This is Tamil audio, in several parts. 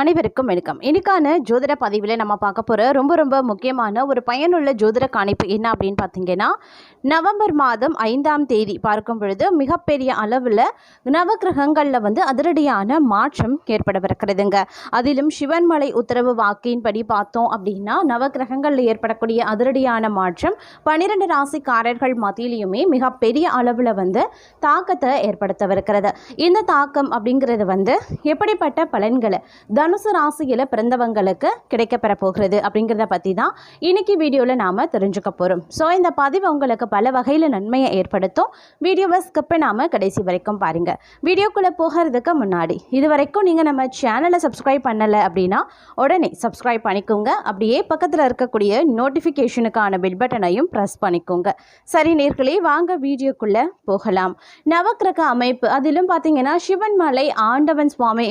அனைவருக்கும் வணக்கம். இன்னைக்கான ஜோதிட பதிவில் நம்ம பார்க்க போகிற ரொம்ப ரொம்ப முக்கியமான ஒரு பயனுள்ள ஜோதிட காணிப்பு என்ன அப்படின்னு பார்த்தீங்கன்னா நவம்பர் மாதம் ஐந்தாம் தேதி பார்க்கும் பொழுது மிகப்பெரிய அளவில் நவக்கிரகங்களில் வந்து அதிரடியான மாற்றம் ஏற்படவிருக்கிறதுங்க. அதிலும் சிவன்மலை உத்தரவு வாக்கின்படி பார்த்தோம் அப்படின்னா நவக்கிரகங்களில் ஏற்படக்கூடிய அதிரடியான மாற்றம் பன்னிரெண்டு ராசிக்காரர்கள் மத்தியிலையுமே மிகப்பெரிய அளவில் வந்து தாக்கத்தை ஏற்படுத்தவிருக்கிறது. இந்த தாக்கம் அப்படிங்கிறது வந்து எப்படிப்பட்ட பலன்களை தனுசு ராசியில் பிறந்தவங்களுக்கு கிடைக்கப்பெற போகிறது அப்படிங்கிறத பற்றி தான் இன்னைக்கு வீடியோவில் நாம் தெரிஞ்சுக்க போகிறோம் ஸோ இந்த பதிவு உங்களுக்கு பல வகையில் நன்மையை ஏற்படுத்தும். வீடியோவை ஸ்கிப் நாம் கடைசி வரைக்கும் பாருங்கள் வீடியோக்குள்ளே போகிறதுக்கு முன்னாடி இது வரைக்கும் நீங்கள் நம்ம சேனலை சப்ஸ்கிரைப் பண்ணலை அப்படின்னா உடனே சப்ஸ்கிரைப் பண்ணிக்கோங்க. அப்படியே பக்கத்தில் இருக்கக்கூடிய நோட்டிஃபிகேஷனுக்கான பெல் பட்டனையும் ப்ரெஸ் பண்ணிக்கோங்க. சரி நேர்களே வாங்க வீடியோக்குள்ளே போகலாம். நவக்கிரக அமைப்பு அதிலும் பார்த்தீங்கன்னா சிவன்மலை ஆண்டவன் சுவாமி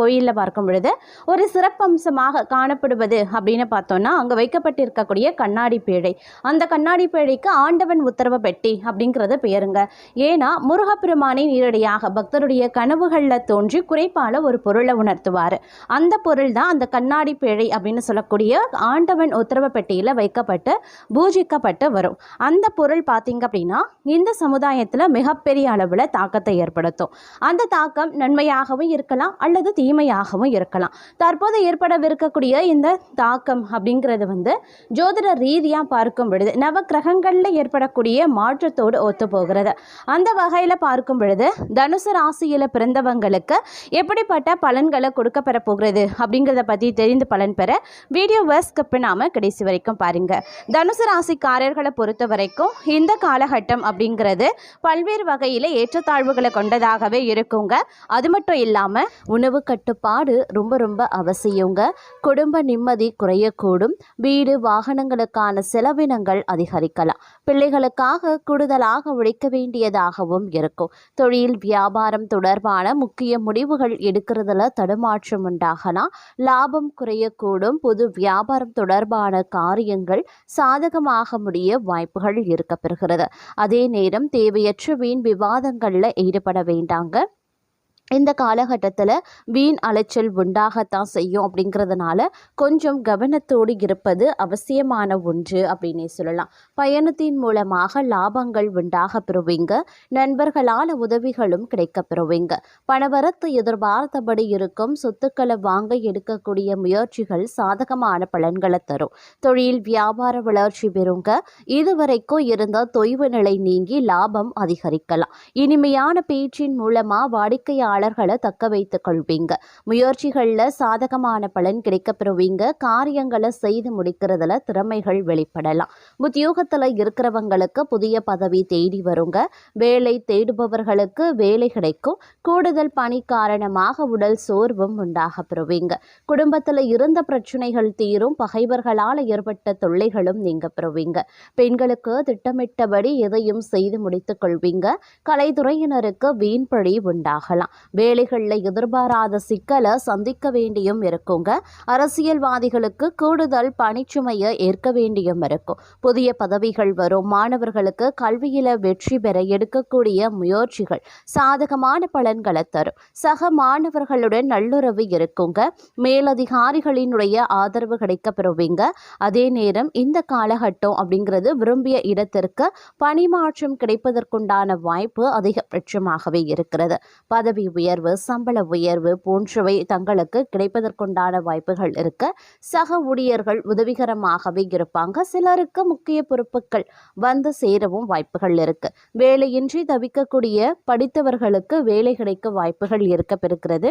கோயிலில் பார்க்கும் பொழுது ஒரு சிறப்பம்சமாக காணப்படுவது அப்படின்னு பார்த்தோம்னா அங்கே வைக்கப்பட்டிருக்கக்கூடிய கண்ணாடி பேழை. அந்த கண்ணாடி பேழைக்கு ஆண்டவன் உத்தரவு பெட்டி அப்படிங்கிறது பெயருங்க ஏன்னா முருகப்பெருமானை நேரடியாக பக்தருடைய கனவுகளில் தோன்றி குறைப்பால ஒரு பொருளை உணர்த்துவார். அந்த பொருள் தான் அந்த கண்ணாடி பேழை அப்படின்னு சொல்லக்கூடிய ஆண்டவன் உத்தரவு பெட்டியில் வைக்கப்பட்டு பூஜிக்கப்பட்டு வரும். அந்த பொருள் பார்த்தீங்க அப்படின்னா இந்த சமுதாயத்தில் மிகப்பெரிய அளவில் தாக்கத்தை ஏற்படுத்தும். அந்த தாக்கம் நன்மையாகவும் இருக்கலாம் அல்லது தீமையாகவும் இருக்கலாம். தற்போது ஏற்படவிருக்கக்கூடிய இந்த தாக்கம் அப்படிங்கிறது வந்து ஜோதிட ரீதியாக பார்க்கும் பொழுது நவக்கிரகங்களில் ஏற்படக்கூடிய மாற்றத்தோடு ஒத்து போகிறது அந்த வகையில் பார்க்கும் பொழுது தனுசு ராசியில் பிறந்தவங்களுக்கு எப்படிப்பட்ட பலன்களை கொடுக்கப்பெற போகிறது அப்படிங்கிறத பற்றி தெரிந்து பலன் பெற வீடியோவை ஸ்கிப் பண்ணாமல் கடைசி வரைக்கும் பாருங்க. தனுசு ராசிக்காரர்களை பொறுத்த வரைக்கும் இந்த காலகட்டம் அப்படிங்கிறது பல்வேறு வகையில் ஏற்றத்தாழ்வுகளை கொண்டதாகவே இருக்குங்க. அது மட்டும் இல்லாமல் உணவு கட்டுப்பாடு ரொம்ப ரொம்ப ரொம்ப அவசியங்க. குடும்ப நிம்மதி குறையக்கூடும். வீடு வாகனங்களுக்கான செலவினங்கள் அதிகரிக்கலாம். பிள்ளைகளுக்காக கூடுதலாக உழைக்க வேண்டியதாகவும் இருக்கும். தொழில் வியாபாரம் தொடர்பான முக்கிய முடிவுகள் எடுக்கிறதுல தடுமாற்றம் உண்டாகலாம். லாபம் குறையக்கூடும். புது வியாபாரம் தொடர்பான காரியங்கள் சாதகமாக முடிய வாய்ப்புகள் இருக்கப்பெறுகிறது. அதே நேரம் தேவையற்ற வீண் விவாதங்களில் ஈடுபட வேண்டாங்க. இந்த காலகட்டத்தில் வீண் அலைச்சல் உண்டாகத்தான் செய்யும் அப்படிங்கிறதுனால கொஞ்சம் கவனத்தோடு இருப்பது அவசியமான ஒன்று அப்படின்னே சொல்லலாம். பயணத்தின் மூலமாக லாபங்கள் உண்டாக பெறுவீங்க. நண்பர்களால் உதவிகளும் கிடைக்க பெறுவீங்க. பணவரத்து எதிர்பார்த்தபடி இருக்கும் சொத்துக்களை வாங்க எடுக்கக்கூடிய முயற்சிகள் சாதகமான பலன்களை தரும். தொழில் வியாபார வளர்ச்சி பெறுங்க. இதுவரைக்கும் இருந்த தொய்வு நிலை நீங்கி லாபம் அதிகரிக்கலாம். இனிமையான பேச்சின் மூலமாக வாடிக்கையாளர் வாடிக்கையாளர்களை தக்க வைத்து கொள்வீங்க. முயற்சிகளில் சாதகமான பலன் கிடைக்கப்பெறுவீங்க காரியங்களை செய்து முடிக்கிறதுல திறமைகள் வெளிப்படலாம். உத்தியோகத்தில் இருக்கிறவங்களுக்கு புதிய பதவி தேடி வருங்க. வேலை தேடுபவர்களுக்கு வேலை கிடைக்கும். கூடுதல் பணி காரணமாக உடல் சோர்வும் உண்டாக பெறுவீங்க. குடும்பத்தில் இருந்த பிரச்சனைகள் தீரும். பகைவர்களால் ஏற்பட்ட தொல்லைகளும் நீங்க பெறுவீங்க. பெண்களுக்கு திட்டமிட்டபடி எதையும் செய்து முடித்துக் கொள்வீங்க. கலைத்துறையினருக்கு வீண்பழி உண்டாகலாம். வேலைகளில் எதிர்பாராத சிக்கலை சந்திக்க வேண்டியும் இருக்குங்க அரசியல்வாதிகளுக்கு கூடுதல் பணிச்சுமையை ஏற்க வேண்டியும் இருக்கும். புதிய பதவிகள் வரும். மாணவர்களுக்கு கல்வியில் வெற்றி பெற எடுக்கக்கூடிய முயற்சிகள் சாதகமான பலன்களை தரும். சக மாணவர்களுடன் நல்லுறவு இருக்குங்க மேலதிகாரிகளினுடைய ஆதரவு கிடைக்க பெறுவீங்க அதே நேரம் இந்த காலகட்டம் அப்படிங்கிறது விரும்பிய இடத்திற்கு பணிமாற்றம் கிடைப்பதற்குண்டான வாய்ப்பு அதிகபட்சமாகவே இருக்கிறது. பதவி உயர்வு சம்பள உயர்வு போன்றவை தங்களுக்கு கிடைப்பதற்குண்டான வாய்ப்புகள் இருக்க சக ஊழியர்கள் உதவிகரமாகவே இருப்பாங்க. சிலருக்கு முக்கிய பொறுப்புகள் வந்து சேரவும் வாய்ப்புகள் இருக்கு. வேலையின்றி தவிக்கக்கூடிய படித்தவர்களுக்கு வேலை கிடைக்க வாய்ப்புகள் இருக்க பெறுகிறது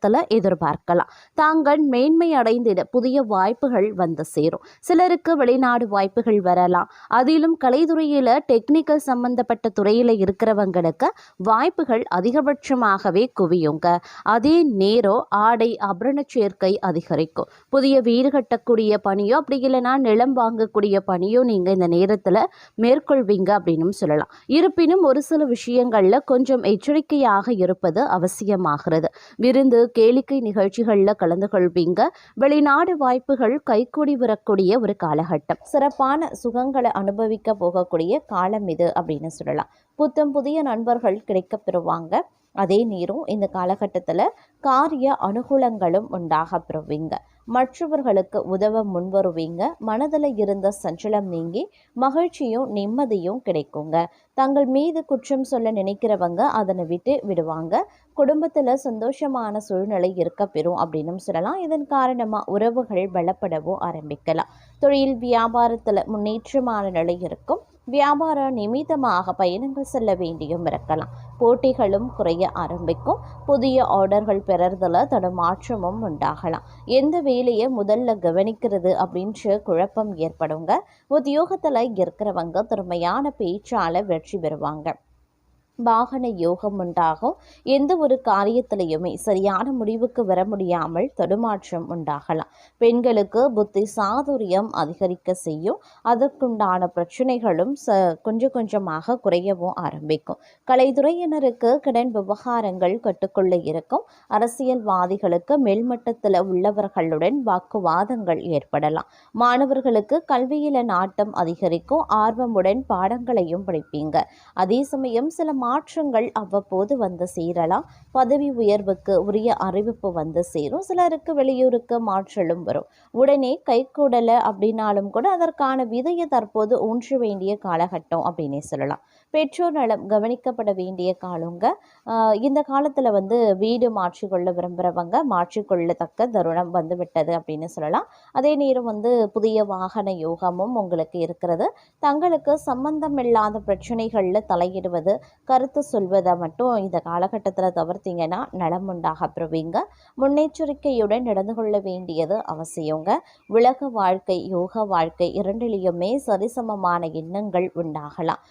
காலகட்டத்தில் எதிர்பார்க்கலாம். தாங்கள் மேன்மை அடைந்திட புதிய வாய்ப்புகள் வந்து சேரும். சிலருக்கு வெளிநாடு வாய்ப்புகள் வரலாம். அதிலும் கலைத்துறையில் டெக்னிக்கல் சம்பந்தப்பட்ட துறையில் இருக்கிறவங்களுக்கு வாய்ப்புகள் அதிகபட்சமாகவே குவியுங்க. அதே நேரம் ஆடை அபரண சேர்க்கை அதிகரிக்கும். புதிய வீடு கட்டக்கூடிய பணியோ அப்படி இல்லைன்னா நிலம் வாங்கக்கூடிய பணியோ நீங்கள் இந்த நேரத்தில் மேற்கொள்வீங்க அப்படின்னும் சொல்லலாம். இருப்பினும் ஒரு சில விஷயங்களில் கொஞ்சம் எச்சரிக்கையாக இருப்பது அவசியமாகிறது. விருந்து கேளிக்கை நிகழ்ச்சிகளில் கலந்து கொள்வீங்க. வெளிநாடு வாய்ப்புகள் கைக்கூடி வரக்கூடிய ஒரு காலகட்டம். சிறப்பான சுகங்களை அனுபவிக்க போகக்கூடிய காலம் இது அப்படின்னு சொல்லலாம். புத்தம் புதிய நண்பர்கள் கிடைக்கப் பெறுவாங்க. அதே நேரம் இந்த காலகட்டத்தில் காரிய அனுகூலங்களும் உண்டாக பெறுவீங்க மற்றவர்களுக்கு உதவ முன்வருவீங்க. மனதில் இருந்த சஞ்சலம் நீங்கி மகிழ்ச்சியும் நிம்மதியும் கிடைக்குங்க. தங்கள் மீது குற்றம் சொல்ல நினைக்கிறவங்க அதனை விட்டு விடுவாங்க. குடும்பத்தில் சந்தோஷமான சூழ்நிலை இருக்க பெறும் அப்படின்னு சொல்லலாம். இதன் காரணமாக உறவுகள் பலப்படவும் ஆரம்பிக்கலாம். தொழில் வியாபாரத்தில் முன்னேற்றமான நிலை இருக்கும். வியாபார நிமித்தமாக பயணங்கள் செல்ல வேண்டியும் இருக்கலாம். போட்டிகளும் குறைய ஆரம்பிக்கும். புதிய ஆர்டர்கள் பெறறதில் தடுமாற்றமும் உண்டாகலாம். எந்த வேலையை முதல்ல கவனிக்கிறது அப்படின்ற குழப்பம் ஏற்படுங்க. உத்தியோகத்தில் இருக்கிறவங்க திறமையான பேச்சால் வெற்றி பெறுவாங்க. வாகன யோகம் உண்டாகும். எந்த ஒரு காரியத்திலையுமே சரியான முடிவுக்கு வர முடியாமல் தடுமாற்றம் உண்டாகலாம். பெண்களுக்கு புத்தி சாதுரியம் அதிகரிக்க செய்யும். அதற்குண்டான பிரச்சனைகளும் ச கொஞ்சம் கொஞ்சமாக குறையவும் ஆரம்பிக்கும். கலைத்துறையினருக்கு கடன் விவகாரங்கள் கட்டுக்குள்ள இருக்கும். அரசியல்வாதிகளுக்கு மேல்மட்டத்தில் உள்ளவர்களுடன் வாக்குவாதங்கள் ஏற்படலாம். மாணவர்களுக்கு கல்வியில நாட்டம் அதிகரிக்கும். ஆர்வமுடன் பாடங்களையும் படிப்பீங்க. அதே சமயம் சில மாற்றங்கள் அவ்வப்போது வந்து சேரலாம். பதவி உயர்வுக்கு உரிய அறிவிப்பு வந்து சேரும். சிலருக்கு வெளியூருக்கு மாற்றலும் வரும். உடனே கைக்கூடலை அப்படின்னாலும் கூட அதற்கான விதையை தற்போது ஊன்ற வேண்டிய காலகட்டம் அப்படின்னே சொல்லலாம். பெற்றோர் நலம் கவனிக்கப்பட வேண்டிய காலங்க. இந்த காலத்தில் வந்து வீடு மாற்றிக்கொள்ள விரும்புகிறவங்க மாற்றிக்கொள்ளத்தக்க தருணம் வந்து விட்டது அப்படின்னு சொல்லலாம். அதே நேரம் வந்து புதிய வாகன யோகமும் உங்களுக்கு இருக்கிறது. தங்களுக்கு சம்பந்தமில்லாத பிரச்சனைகளில் தலையிடுவது கருத்து சொல்வதை மட்டும் இந்த காலகட்டத்தில் தவிர்த்தீங்கன்னா நலம் உண்டாக பெறுவீங்க முன்னெச்சரிக்கையுடன் நடந்து கொள்ள வேண்டியது அவசியங்க. உலக வாழ்க்கை யோக வாழ்க்கை இரண்டிலையுமே சரிசமமான எண்ணங்கள் உண்டாகலாம்.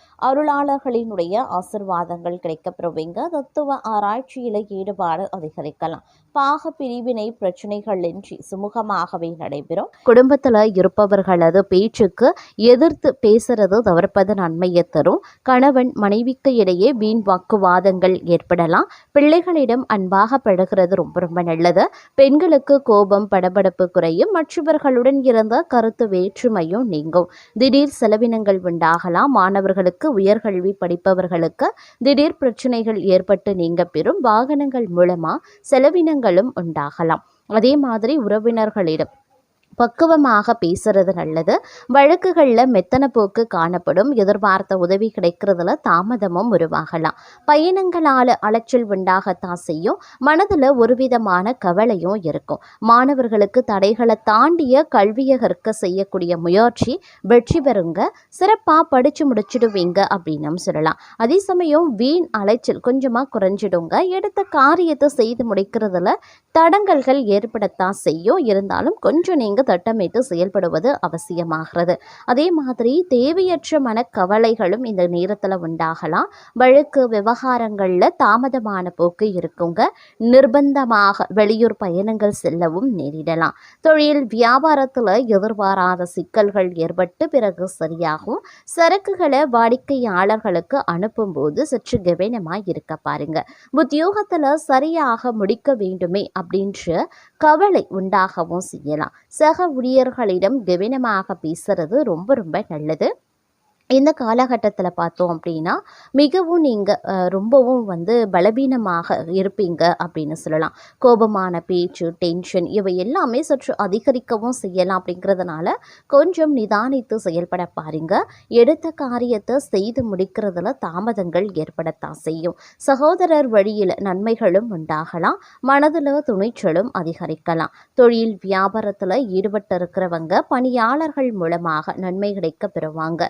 அருளாளர்களினுடைய ஆசிர்வாதங்கள் கிடைக்கப்பெறுவீங்க. தத்துவ ஆராய்ச்சியில் ஈடுபாடு அதிகரிக்கலாம். பாக பிரிவினை பிரச்சனைகள் இன்றி சுமூகமாகவே நடைபெறும். குடும்பத்தில் இருப்பவர்களது பேச்சுக்கு எதிர்த்து பேசுறது தவிர்ப்பது நன்மையை தரும். கணவன் மனைவிக்கு இடையே வீண் வாக்குவாதங்கள் ஏற்படலாம். பிள்ளைகளிடம் அன்பாக பழகிறது ரொம்ப ரொம்ப நல்லது. பெண்களுக்கு கோபம் படபடப்பு குறையும். மற்றவர்களுடன் இருந்த கருத்து வேற்றுமையும் நீங்கும். திடீர் செலவினங்கள் உண்டாகலாம். மாணவர்களுக்கு உயர்கள் கல்வி படிப்பவர்களுக்கு திடீர் பிரச்சனைகள் ஏற்பட்டு நீங்க பெறும் வாகனங்கள் மூலமா செலவினங்களும் உண்டாகலாம். அதே மாதிரி உறவினர்களிடம் பக்குவமாக பேசுறது நல்லது. வழக்குகளில் மெத்தன போக்கு காணப்படும். எதிர்பார்த்த உதவி கிடைக்கிறதுல தாமதமும் உருவாகலாம். பயணங்களால் அலைச்சல் உண்டாகத்தான் செய்யும். மனதில் ஒரு விதமான கவலையும் இருக்கும். மாணவர்களுக்கு தடைகளை தாண்டிய கல்வியை கற்க செய்யக்கூடிய முயற்சி வெற்றி பெறுங்க. சிறப்பாக படித்து முடிச்சிடுவீங்க அப்படின்னு சொல்லலாம். அதே சமயம் வீண் அலைச்சல் கொஞ்சமாக குறைஞ்சிடுங்க. எடுத்த காரியத்தை செய்து முடிக்கிறதுல தடங்கல்கள் ஏற்படத்தான் செய்யும். இருந்தாலும் கொஞ்சம் நீங்கள் கட்டமைத்து செயல்படுவது அவசியமாகிறது. அதே மாதிரி தேவையற்ற மனக்கவலைகளும் இந்த நேரத்தில் உண்டாகலாம். வழக்கு விவகாரங்களில் தாமதமான போக்கு இருக்குங்க. நிர்பந்தமாக வெளியூர் பயணங்கள் செல்லவும் நேரிடலாம். தொழில் வியாபாரத்தில் எதிர்பாராத சிக்கல்கள் ஏற்பட்டு பிறகு சரியாகும். சரக்குகளை வாடிக்கையாளர்களுக்கு அனுப்பும்போது சற்று கவனமாக இருக்க பாருங்க. உத்தியோகத்தில் சரியாக முடிக்க வேண்டுமே அப்படின்ற கவலை உண்டாகவும் செய்யலாம். சக ஊழியர்களிடம் கவனமாக பேசுறது ரொம்ப ரொம்ப நல்லது. இந்த காலகட்டத்தில் பார்த்தோம் அப்படின்னா மிகவும் நீங்கள் ரொம்பவும் வந்து பலவீனமாக இருப்பீங்க அப்படின்னு சொல்லலாம். கோபமான பேச்சு டென்ஷன் இவை எல்லாமே சற்று அதிகரிக்கவும் செய்யலாம் அப்படிங்கிறதுனால கொஞ்சம் நிதானித்து செயல்பட பாருங்க. எடுத்த காரியத்தை செய்து முடிக்கிறதுல தாமதங்கள் ஏற்படத்தான் செய்யும். சகோதரர் வழியில் நன்மைகளும் உண்டாகலாம். மனதில் துணிச்சலும் அதிகரிக்கலாம். தொழில் வியாபாரத்தில் ஈடுபட்டு இருக்கிறவங்க பணியாளர்கள் மூலமாக நன்மை கிடைக்க பெறுவாங்க.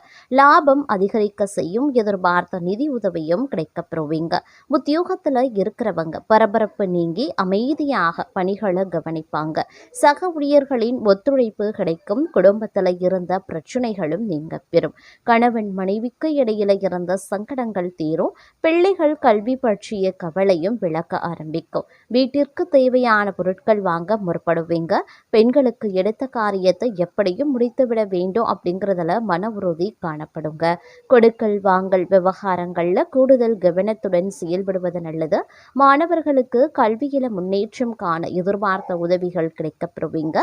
லாபம் அதிகரிக்க செய்யும் எதிர்பார்த்த நிதி உதவியும் கிடைக்கப்பெறுவீங்க. உத்தியோகத்தில் இருக்கிறவங்க பரபரப்பு நீங்கி அமைதியாக பணிகளை கவனிப்பாங்க. சக ஊழியர்களின் ஒத்துழைப்பு கிடைக்கும். குடும்பத்தில் இருந்த பிரச்சனைகளும் நீங்க பெறும். கணவன் மனைவிக்கு இடையில இருந்த சங்கடங்கள் தீரும். பிள்ளைகள் கல்வி பற்றிய கவலையும் விளக்க ஆரம்பிக்கும். வீட்டிற்கு தேவையான பொருட்கள் வாங்க முற்படுவீங்க. பெண்களுக்கு எடுத்த காரியத்தை எப்படியும் முடித்துவிட வேண்டும் அப்படிங்கிறதுல மன உறுதி காணப்படும். காணப்படுங்க கொடுக்கல் வாங்கல் விவகாரங்களில் கூடுதல் கவனத்துடன் செயல்படுவது நல்லது. மாணவர்களுக்கு கல்வியில முன்னேற்றம் காண எதிர்பார்த்த உதவிகள் கிடைக்கப்பெறுவீங்க